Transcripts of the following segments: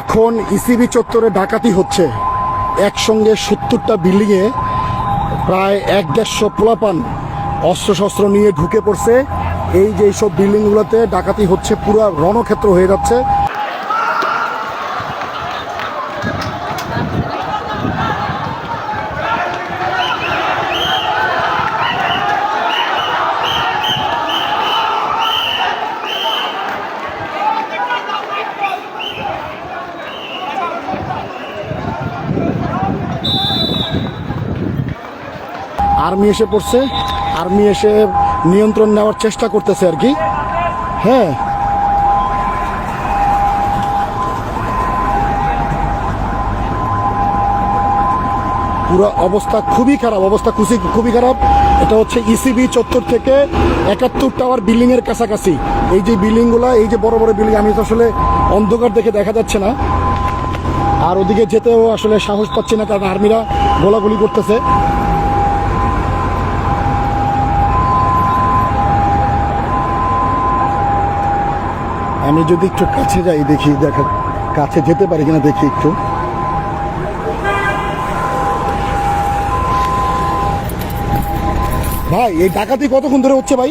এখন ইসিবি চত্বরে ডাকাতি হচ্ছে। একসঙ্গে সত্তরটা বিল্ডিংয়ে প্রায় এক দেড়শো পোলাপান অস্ত্রশস্ত্র নিয়ে ঢুকে পড়ছে। এই যে এইসব বিল্ডিংগুলোতে ডাকাতি হচ্ছে, পুরো রণক্ষেত্র হয়ে যাচ্ছে। আর্মি এসে পড়ছে। আর্মি এসে নিয়ন্ত্রণ নেওয়ার চেষ্টা করতেছে আর কি। হ্যাঁ। পুরো অবস্থা খুবই খারাপ, অবস্থা খুশি খুবই খারাপ। এটা হচ্ছে ইসিবি চত্বর থেকে একাত্তর টাওয়ার বিল্ডিং এর কাছাকাছি। এই যে বিল্ডিংগুলা এই যে বড় বড় বিল্ডিং, আমি তো আসলে অন্ধকার দেখে দেখা যাচ্ছে না। আর ওদিকে যেতেও আসলে সাহস পাচ্ছি না, কারণ আর্মিরা গোলাগুলি করতেছে। আমি যদি একটু কাছে যাই দেখি দেখা কাছে যেতে পারি কিনা দেখি একটু। ভাই এই ডাকাতি কতক্ষণ ধরে হচ্ছে ভাই?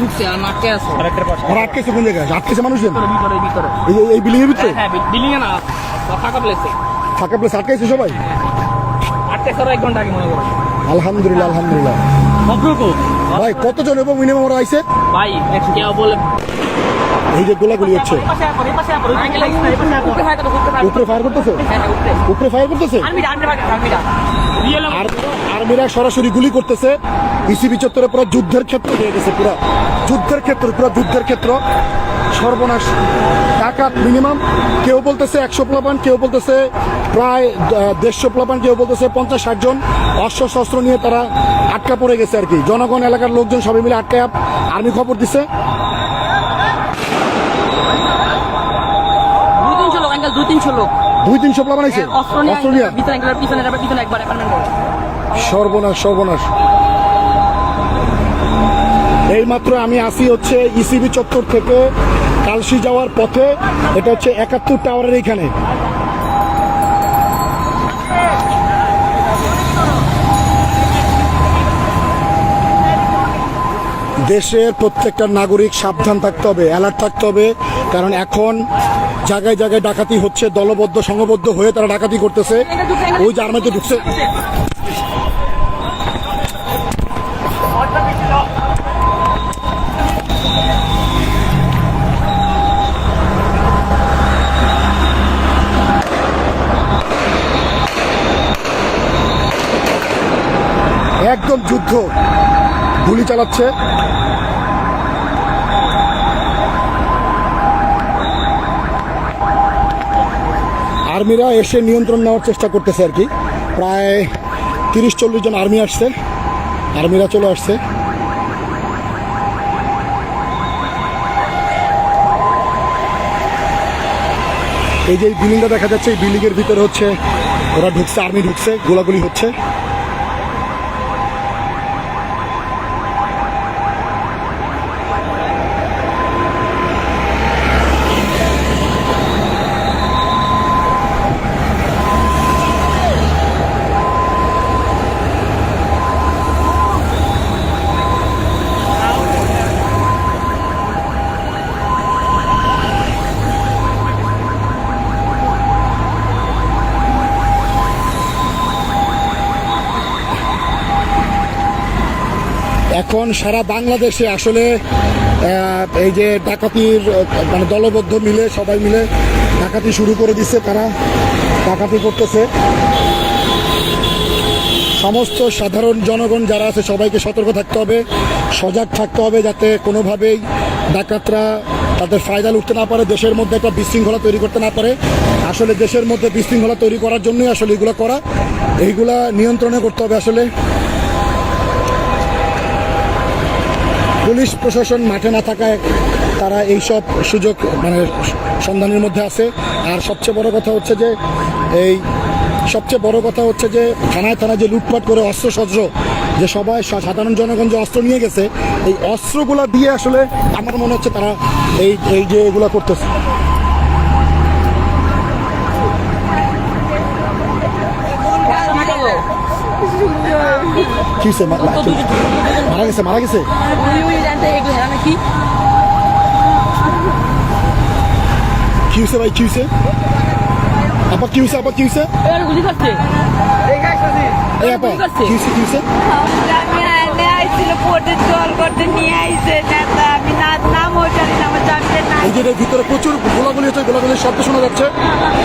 ঢুকছে আর মাঠে আছে। আর আটকেছে কোন জায়গায়? আটকেছে মানুষজন? ভিতরে ভিতরে এই এই বিল্ডিং এর ভিতরে? হ্যাঁ বিল্ডিং এ না ফাঁকা প্লেসে ফাঁকা প্লেস সবাই? আটকে সর এক ঘণ্টা আগে মনে করো। আলহামদুলিল্লাহ আলহামদুলিল্লাহ। ভাই কতজন এবং মিনিমাম ওরা আইছে? ভাই কেউ বলে এই যে গোলাগুলি হচ্ছে। উপরে ফায়ার করতেছে। উপরে ফায়ার করতেছে? আর্মিরা সরাসরি গুলি করতেছে। ইসিবি চত্বরে পুরো যুদ্ধের ক্ষেত্র হয়ে গেছে পুরো। যুদ্ধের ক্ষেত্র পুরো যুদ্ধের ক্ষেত্র। সর্বনাশ। টাকা মিনিমাম কেউ বলতেছে একশো প্লাবান কেউ বলতেছে প্রায় দেড়শো প্লাবান কেউ বলতেছে পঞ্চাশ ষাট জন। অস্ত্র শস্ত্র নিয়ে তারা আটকা পড়ে গেছে আর কি। জনগণ এলাকার লোকজন সবাই মিলে আটকা আর্মি খবর দিছে দুই তিনশো লোক আঙ্কেল দুই তিনশো লোক। দুই তিনশো প্লাবান আছে অস্ত্র নিয়ে পিছনে পিছনে পিছনে একবার অ্যাপার্টমেন্ট সর্বনাশ সর্বনাশ। এইমাত্র আমি আসি হচ্ছে ইসিবি চত্বর থেকে কালসি যাওয়ার পথে। এটা হচ্ছে একাত্তর টাওয়ারের এইখানে। দেশের প্রত্যেকটা নাগরিক সাবধান থাকতে হবে অ্যালার্ট থাকতে হবে। কারণ এখন জায়গায় জায়গায় ডাকাতি হচ্ছে, দলবদ্ধ, সংঘবদ্ধ হয়ে তারা ডাকাতি করতেছে। ওই যে আর্মিতে ঢুকছে। একদম যুদ্ধ। গুলি চালাচ্ছে। আর্মিরা এসে নিয়ন্ত্রণ নেওয়ার চেষ্টা করতেছে আর কি। প্রায় তিরিশ চল্লিশ জন আর্মি আসছে। আর্মিরা চলে আসছে। এই যে বিল্ডিংটা দেখা যাচ্ছে, এই বিল্ডিং এর ভিতরে হচ্ছে ওরা ঢুকছে, আর্মি ঢুকছে, গোলাগুলি হচ্ছে। এখন সারা বাংলাদেশে আসলে এই যে ডাকাতির মানে দলবদ্ধ মিলে, সবাই মিলে ডাকাতি শুরু করে দিচ্ছে তারা, ডাকাতি করতেছে। সমস্ত সাধারণ জনগণ যারা আছে, সবাইকে সতর্ক থাকতে হবে, সজাগ থাকতে হবে যাতে কোনোভাবেই ডাকাতরা তাদের ফায়দা লুটতে না পারে, দেশের মধ্যে একটা বিশৃঙ্খলা তৈরি করতে না পারে। আসলে দেশের মধ্যে বিশৃঙ্খলা তৈরি করার জন্যই আসলে এগুলো করা, এইগুলা নিয়ন্ত্রণে করতে হবে আসলে। পুলিশ প্রশাসন মাঠে না থাকায় তারা এইসব সুযোগ মানে সন্ধানের মধ্যে আছে। আর সবচেয়ে বড় কথা হচ্ছে যে, এই সবচেয়ে বড় কথা হচ্ছে যে, থানায় থানায় যে লুটপাট করে অস্ত্র যে সবাই সাধারণ জনগণ যে অস্ত্র নিয়ে গেছে, এই অস্ত্রগুলো দিয়ে আসলে আমার মনে হচ্ছে তারা এই এই যে এগুলো করতেছে। কি হয়েছে মারা গেছে মারা গেছে? কি হয়েছে ভাই, কি হয়েছে আপা কি হয়েছে আপা কি আপা নাম ওটা আমার জানতে না এই যে এটার ভিতরে প্রচুর গোলাগুলি হচ্ছে গোলাগুলির শব্দ শোনা যাচ্ছে।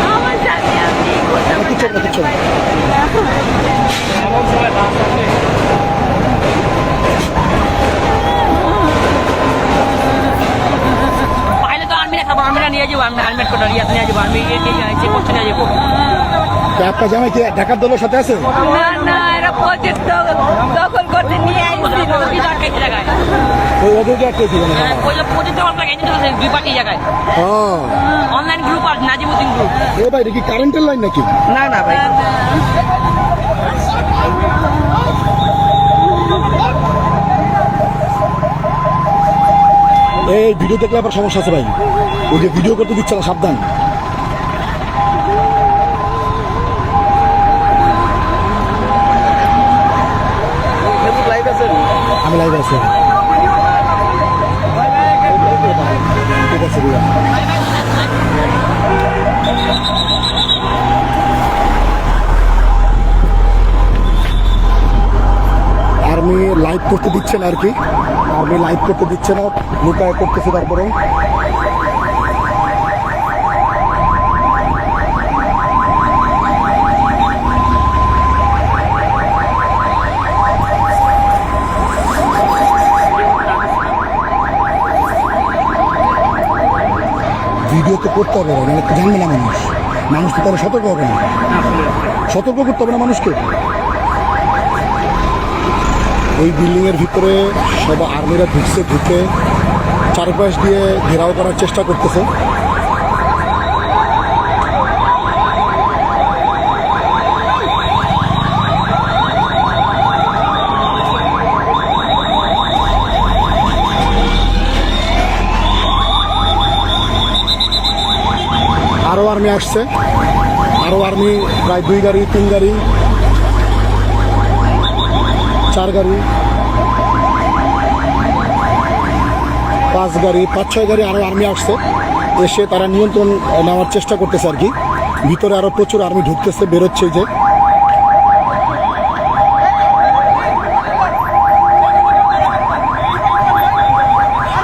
আমার জানি আমি কিছু না, কিছু আপনার জামাই কি ঢাকার দলের সাথে আছে? না না এরা প্রজেক্ট হ্যাঁ অনলাইন গ্রুপ আর নাজিমুদ্দিন গ্রুপ এ ভাই এটা কি কারেন্টের লাইন নাকি? না না ভাই। এই ভিডিও দেখলে আবার সমস্যা আছে ভাই। ওই যে ভিডিও করতে দিচ্ছে না সাবধান। আমি লাইভ আছি। ঠিক আছে আছে আর্মি লাইভ করতে দিচ্ছে না আর কি। আর্মি লাইভ করতে দিচ্ছে না, লুকায় করতেছে তারপরে। তো করতে হবে না জানবে না মানুষ। মানুষ তো তারা সতর্ক হবে না। সতর্ক করতে হবে না মানুষকে। এই বিল্ডিংয়ের ভিতরে সব আর্মিরা ঢুকছে, ঢুকে চারপাশ দিয়ে ঘেরাও করার চেষ্টা করতেছে। আর্মি আসছে। আরও আর্মি প্রায় দুই গাড়ি, তিন গাড়ি, চার গাড়ি, পাঁচ গাড়ি, পাঁচ, ছয় গাড়ি আরও আর্মি আসছে। এসে তারা নিয়ন্ত্রণ নেওয়ার চেষ্টা করতেছে আর কি। ভিতরে আরও প্রচুর আর্মি ঢুকতেছে, বেরোচ্ছে যে।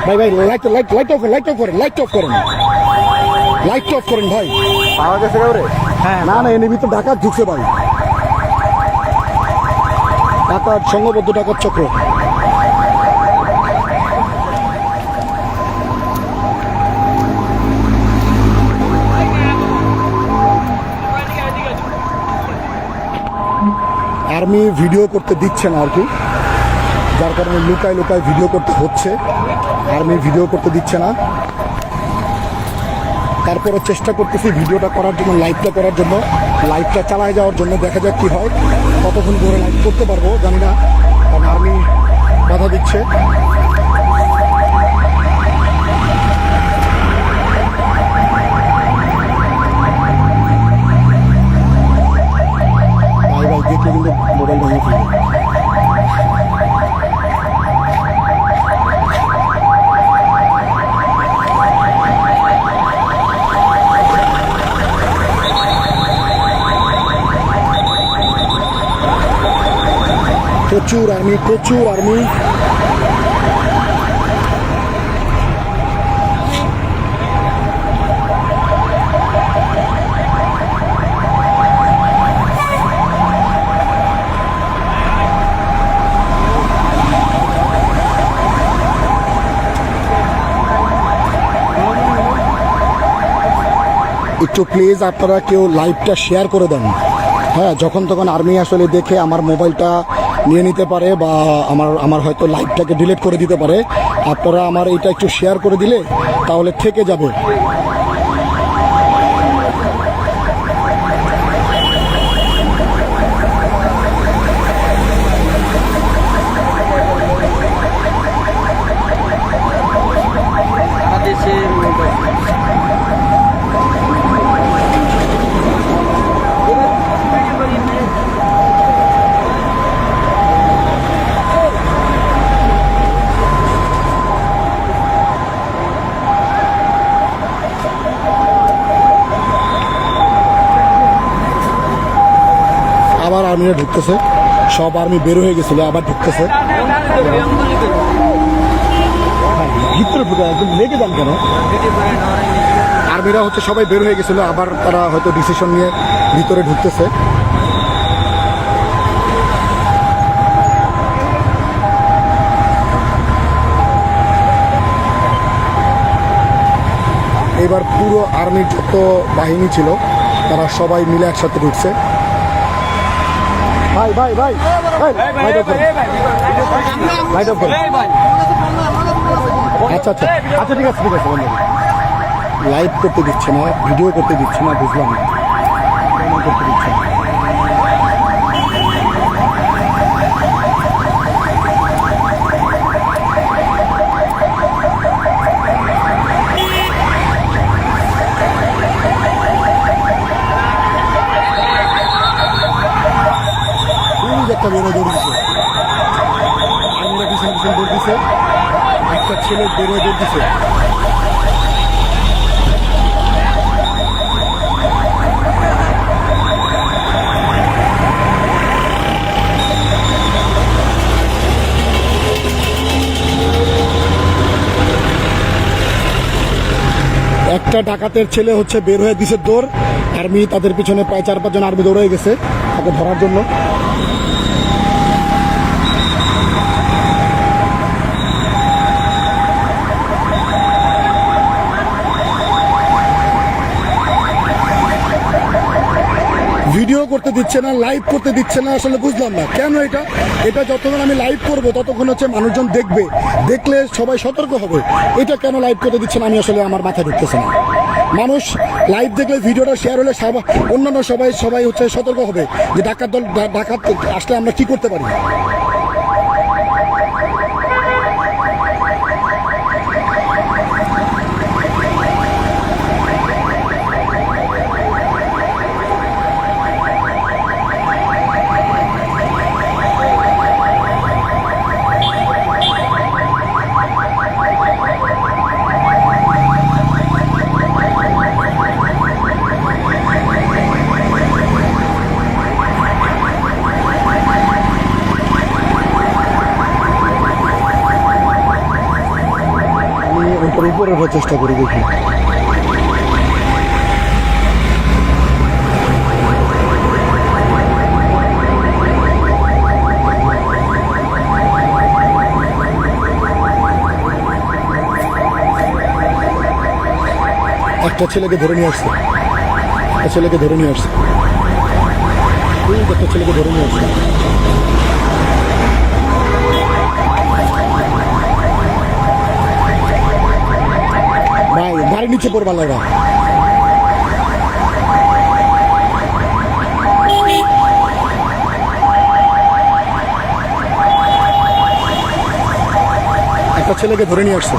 ভাই ভাই light light light off light off করেন লাইট অফ করেন লাইট অফ করেন ভাই। পাওয়া গেছে কাউরে? হ্যাঁ। না না এনে ভিতরে ডাকাত ঢুকছে ভাই। ডাকাত সংঘবদ্ধ ডাকাত চক্র। আর্মি ভিডিও করতে দিচ্ছে না আর কি। যার কারণে লুকায় লুকায় ভিডিও করতে হচ্ছে। আর্মি ভিডিও করতে দিচ্ছে না। তারপরে চেষ্টা করতেছি ভিডিওটা করার জন্য লাইভটা করার জন্য। লাইভটা চালায় যাওয়ার জন্য দেখা যাক কি হয়, কতক্ষণ ধরে লাইভ করতে পারব, জানি না। কারণ আর্মি বাধা দিচ্ছে। মোবাইল ভেঙে ফেলবে প্রচুর আর্মি প্রচুর আর্মি একটু প্লিজ আপনারা কেউ লাইভটা শেয়ার করে দেন। হ্যাঁ যখন তখন আর্মি আসলে দেখে আমার মোবাইলটা নিয়ে নিতে পারে বা আমার আমার হয়তো লাইভটাকে ডিলিট করে দিতে পারে। আপনারা আমার এটা একটু শেয়ার করে দিলে তাহলে থেকে যাবে। আর্মিরা ঢুকতেছে। সব আর্মি বের হয়ে গেছিল, আবার ঢুকতেছে। লেগে যান কেন? আর্মিরা হচ্ছে সবাই বের হয়ে গেছিল, আবার তারা হয়তো ডিসিশন নিয়ে ভিতরে ঢুকতেছে। এবার পুরো আর্মির যত বাহিনী ছিল, তারা সবাই মিলে একসাথে ঢুকছে। ভাই ভাই ভাই। ভাই লাইট অফ। আচ্ছা আচ্ছা। আচ্ছা ঠিক আছে ঠিক আছে বন্ধু। লাইভ করতে দিচ্ছে না ভিডিও করতে দিচ্ছে না বুঝলাম না করতে দিচ্ছে না ওই যে একটা বেরো দৌড় দিছে আর্মিরা পিছনে পিছনে দৌড় দিছে একটা ছেলে দিছে। একটা ডাকাতের ছেলে হচ্ছে বের হয়ে দিছে দৌড়। আর্মি তাদের পিছনে প্রায় চার পাঁচজন আর্মি দৌড়ে গেছে তাকে ধরার জন্য। ভিডিও করতে দিচ্ছে না লাইভ করতে দিচ্ছে না, আসলে বুঝলাম না। কেন এটা? এটা যতক্ষণ আমি লাইভ করব, ততক্ষণ হচ্ছে মানুষজন দেখবে। দেখলে সবাই সতর্ক হবে। এটা কেন লাইভ করতে দিচ্ছে না, আমি আসলে আমার মাথায় ঢুকতেছে না। মানুষ লাইভ দেখলে ভিডিওটা শেয়ার হলে অন্যান্য সবাই সবাই হচ্ছে সতর্ক হবে। যে ডাকাত দল ডাকাত আসলে আমরা কি করতে পারি? উপরে ওঠার চেষ্টা করি দেখি। একটা ছেলেকে ধরে নিয়ে আসছে। একটা ছেলেকে ধরে নিয়ে আসছে। একটা ছেলেকে ধরে নিয়ে আসছে। ভাই গাড়ি নিচে পড়বা লাগা। একটা ছেলেকে ধরে নিয়ে আসছে।